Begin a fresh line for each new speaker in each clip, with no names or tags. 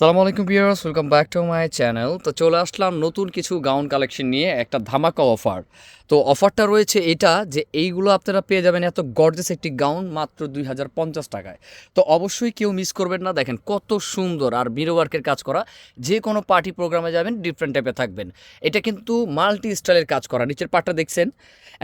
সালামু আলাইকুম viewers, welcome back to my channel. তো চলে আসলাম নতুন কিছু গাউন কালেকশন নিয়ে একটা ধামাকা অফার। তো অফারটা রয়েছে এটা যে এইগুলো আপনারা পেয়ে যাবেন এত গর্জেস একটি গাউন মাত্র দুই হাজার পঞ্চাশ টাকায়। তো অবশ্যই কেউ মিস করবেন না, দেখেন কত সুন্দর আর মিরো ওয়ার্কের কাজ করা। যে কোনো পার্টি প্রোগ্রামে যাবেন ডিফারেন্ট টাইপের থাকবেন। এটা কিন্তু মাল্টি স্টাইলের কাজ করা, নিচের পাটটা দেখছেন?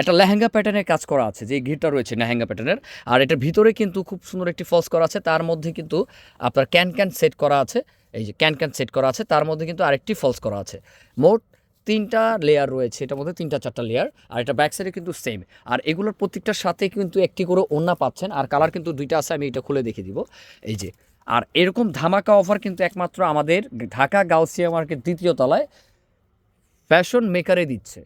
একটা লেহেঙ্গা প্যাটার্নের কাজ করা আছে, যে ঘিরটা রয়েছে লেহেঙ্গা প্যাটার্নের আর এটার ভিতরে কিন্তু খুব সুন্দর একটি ফলস করা আছে, তার মধ্যে কিন্তু আপনার ক্যান ক্যান সেট করা আছে। এই যে ক্যান ক্যান সেট করা আছে, তার মধ্যে কিন্তু আরেকটি ফলস করা আছে। মোট তিনটা লেয়ার রয়েছে, এটার মধ্যে তিনটা চারটা লেয়ার আর এটা ব্যাক সাইডে কিন্তু সেম আর এগুলোর প্রত্যেকটার সাথে কিন্তু একটি করে ওন্না পাচ্ছেন, আর কালার কিন্তু দুইটা আছে, আমি এটা খুলে দেখিয়ে দিব। এই যে, আর এরকম ধামাকা অফার কিন্তু একমাত্র আমাদের ঢাকা গাউসিয়া মার্কেট দ্বিতীয় তলায় ফ্যাশন মেকারে দিচ্ছে।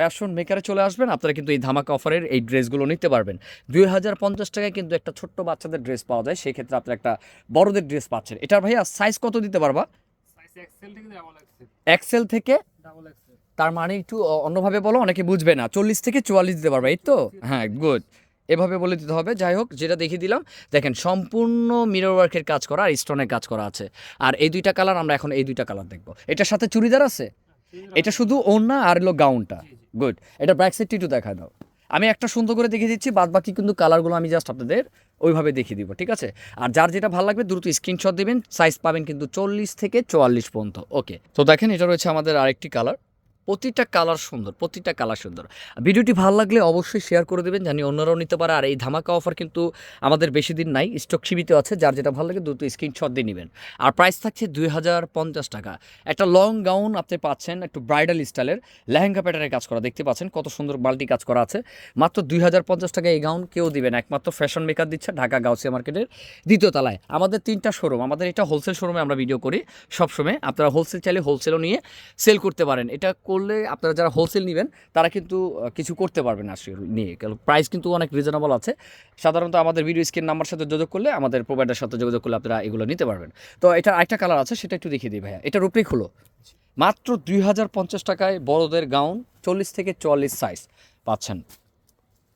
ফ্যাশন মেকারে চলে আসবেন আপনারা কিন্তু এই ধামাকা অফারের এই ড্রেসগুলো নিতে পারবেন। দুই হাজার পঞ্চাশ টাকায় কিন্তু একটা ছোট্ট বাচ্চাদের ড্রেস পাওয়া যায় সেই ক্ষেত্রে আপনারা একটা বড়দের ড্রেস পাচ্ছেন। এটার ভাইয়া সাইজ কত দিতে পারবা?
এক্সেল থেকে
তার মানে একটু অন্যভাবে বলো অনেকে বুঝবে না। চল্লিশ থেকে চুয়াল্লিশ দিতে পারবে এই তো? হ্যাঁ গুড এভাবে বলে দিতে হবে। যাই হোক যেটা দেখিয়ে দিলাম দেখেন সম্পূর্ণ মিরর ওয়ার্কের কাজ করা আর স্টোনের কাজ করা আছে। আর এই দুইটা কালার আমরা এখন এই দুইটা কালার দেখব। এটার সাথে চুড়িদার আছে? এটা শুধু ওড়না আর হলো গাউনটা গুড এটা ব্যাক সাইডটি একটু দেখা দাও। আমি একটা সুন্দর করে দেখিয়ে দিচ্ছি বাদ বাকি কিন্তু কালারগুলো আমি জাস্ট আপনাদের ওইভাবে দেখিয়ে দিব, ঠিক আছে? আর যার যেটা ভালো লাগবে, দ্রুত স্ক্রিনশট দেবেন সাইজ পাবেন কিন্তু চল্লিশ থেকে চুয়াল্লিশ পর্যন্ত। ওকে তো দেখেন, এটা রয়েছে আমাদের আরেকটি কালার প্রতিটা কালার সুন্দর, প্রতিটা কালার সুন্দর। ভিডিওটি ভালো লাগলে অবশ্যই শেয়ার করে দেবেন জানি অন্যরাও নিতে পারে। আর এই ধামাকা অফার কিন্তু আমাদের বেশি দিন নাই স্টক সীমিত আছে, যার যেটা ভালো লাগে দ্রুত স্ক্রিনশট দিয়ে নেবেন। আর প্রাইস থাকছে দুই হাজার পঞ্চাশ টাকা। একটা লং গাউন আপনি পাচ্ছেন, একটু ব্রাইডাল স্টাইলের লেহেঙ্গা প্যাটার্নের কাজ করা, দেখতে পাচ্ছেন কত সুন্দর বাল্টি কাজ করা আছে। মাত্র দুই হাজার পঞ্চাশ টাকা এই গাউন কেউ দিবেন একমাত্র ফ্যাশন মেকার দিচ্ছে ঢাকা গাউসিয়া মার্কেটের দ্বিতীয় তলায়। আমাদের তিনটা শোরুম আমাদের এটা হোলসেল শোরুমে আমরা ভিডিও করি সবসময়। আপনারা হোলসেল চাইলে হোলসেলও নিয়ে সেল করতে পারেন। এটা করলে আপনারা যারা হোলসেল নেবেন, তারা কিন্তু কিছু করতে পারবেন আসলে নিয়ে। প্রাইস কিন্তু অনেক রিজনেবল আছে। সাধারণত আমাদের ভিডিও স্ক্রিন নাম্বার সাথে যোগাযোগ করলে আমাদের প্রোভাইডার সাথে যোগাযোগ করলে আপনারা এগুলো নিতে পারবেন। তো এটা আরেকটা কালার আছে, সেটা একটু দেখিয়ে দিই ভাইয়া। এটা উপরেই খুলো। মাত্র দুই হাজার পঞ্চাশ টাকায় বড়দের গাউন চল্লিশ থেকে চুয়াল্লিশ সাইজ পাচ্ছেন।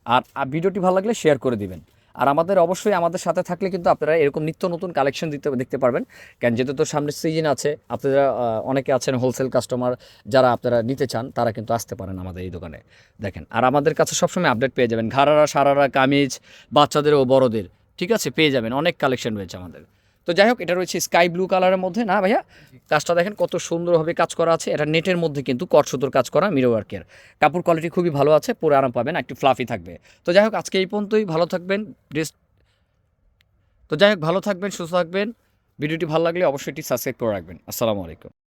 আর ভিডিওটি ভালো লাগলে শেয়ার করে দিবেন। আর আমাদের অবশ্যই আমাদের সাথে থাকলে কিন্তু আপনারা এরকম নিত্য নতুন কালেকশন দিতে, দেখতে পারবেন। কারণ যেহেতু তো সামনে সিজন আছে, আপনারা অনেকে আছেন হোলসেল কাস্টমার যারা আপনারা নিতে চান, তারা কিন্তু আসতে পারেন আমাদের এই দোকানে। দেখেন, আর আমাদের কাছে সবসময় আপডেট পেয়ে যাবেন। ঘাড়ারা, সারারা, কামিজ বাচ্চাদের ও বড়দের, ঠিক আছে? পেয়ে যাবেন। অনেক কালেকশন রয়েছে আমাদের। তো যাই হোক এটা রয়েছে স্কাই ব্লু কালারের মধ্যে। না ভাইয়া? কাজটা দেখেন কত সুন্দরভাবে কাজ করা আছে। এটা নেটের মধ্যে কিন্তু কটসুতোর কাজ করা মিরো ওয়ার্কের কাপড় কোয়ালিটি খুবই ভালো আছে পরে আরাম পাবেন একটু ফ্লাফি থাকবে। তো যাই হোক আজকে এই পর্যন্তই। ভালো থাকবেন ড্রেস তো যাই হোক ভালো থাকবেন সুস্থ থাকবেন। ভিডিওটি ভালো লাগলে অবশ্যই এটি সাবস্ক্রাইব করে রাখবেন। আসসালামু আলাইকুম।